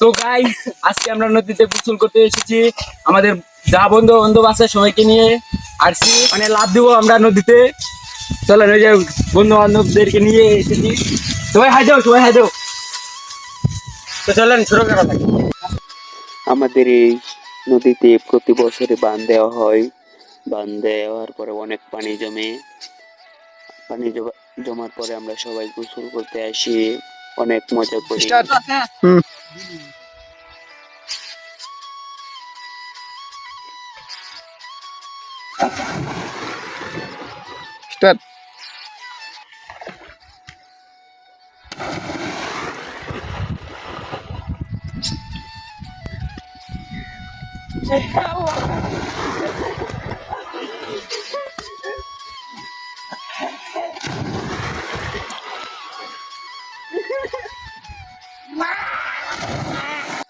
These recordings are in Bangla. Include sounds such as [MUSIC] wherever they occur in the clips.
তো গাইস আজকে আমরা নদীতে গোসল করতে এসেছি। আমাদের যা বন্ধু বান্ধব আছে সবাইকে নিয়ে আসছি। মানে লাভ দিব আমরা নদীতে। চলেন ওই যে বন্ধু বান্ধবদেরকে নিয়ে এসেছি। সবাই হাই দাও সবাই হাই দাও তো চলেন শুরু করা যাক। আমাদের এই নদীতে প্রতি বছরে বান দেওয়া হয়। বান দেওয়ার পরে অনেক পানি জমে। পানি জমা- জমার পরে আমরা সবাই গোসল করতে আসি। অনেক মজা করি। Stop. Start. Check.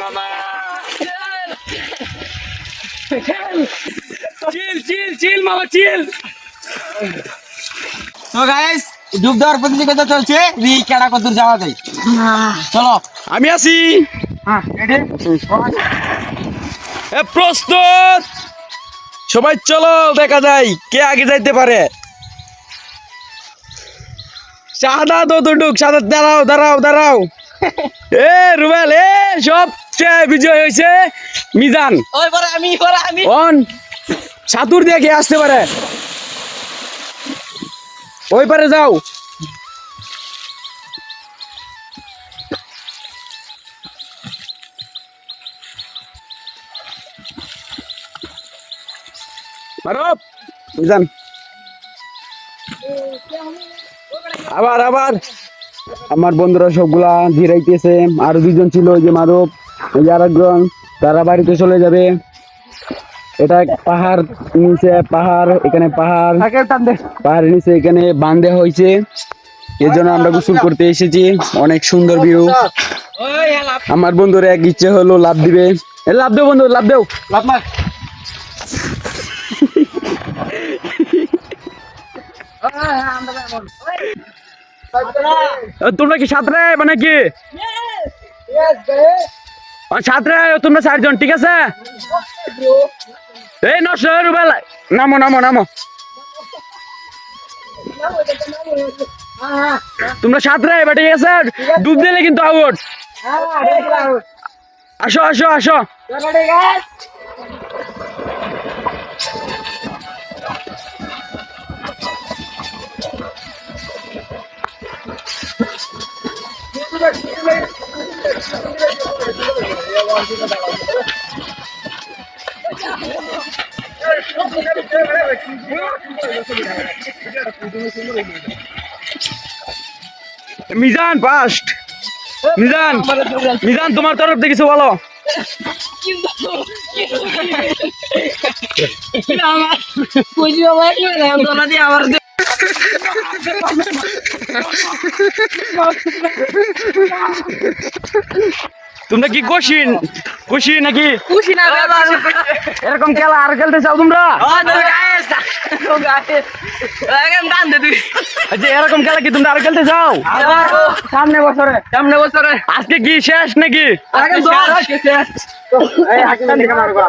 মামা। চিল চিল চিল মামা চিল। তো গাইস ডুব দেওয়ার প্রতিযোগিতা চলছে। রি কেডা কত যাওয়া যায়? চলো। আমি আসি হ্যাঁ, প্রস্তুত। সবাই চলো দেখা যায় কে আগে যাইতে পারে। সাদা তো দুটুক সাদা দাঁড়াও দাঁড়াও দাঁড়াও। [LAUGHS] এ রুবেল এ সব। সবচেয়ে বিজয় হয়েছে মিজান। অন সাতুর দিয়ে কে আসতে পারে? ওই পারে যাও। মিজান। আবার আবার। আমার বন্ধুরা সবগুলা ধীরাইতেছে আর দুজন ছিল ওই যে মাধব ওই যে আরেকজন তারা বাড়িতে চলে যাবে। এটা পাহাড় নিচে পাহাড় এখানে পাহাড়। পাহাড় নিচে এখানে বান্ধে হয়েছে। এর জন্য আমরা গোসল করতে এসেছি। অনেক সুন্দর ভিউ আমার বন্ধুর এক ইচ্ছে হলো লাভ দিবে। লাভ দেও বন্ধু লাভ দেও। লাভ মার। তোমরা কি সাঁতরে মানে কি সাঁতরে তোমরা চারজন, ঠিক আছে? এই নষ্ট রুবেল, নামো নামো নামো। তোমরা সাঁতরে এবার ঠিক আছে? ডুব দিলে কিন্তু আউট আসো আসো আসো। মিজান ফার্স্ট মিজান মিজান তোমার তরফ কিছু বলো। [LAUGHS] তোমরা কি কোশিন খুশি নাকি? এরকম খেলা আর খেলতে চাও তোমরা? আচ্ছা এরকম খেলা কি তোমরা আর খেলতে চাও? সামনে বছরে। সামনে বছরে। আজকে কি শেষ নাকি? মারবো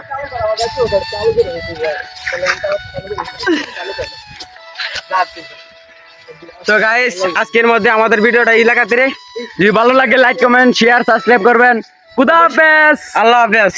তো গাইস আজকের মধ্যে আমাদের ভিডিওটা এলাকাতে যদি ভালো লাগে লাইক কমেন্ট শেয়ার সাবস্ক্রাইব করবেন। খুদা হাফেজ। আল্লাহ হাফেজ।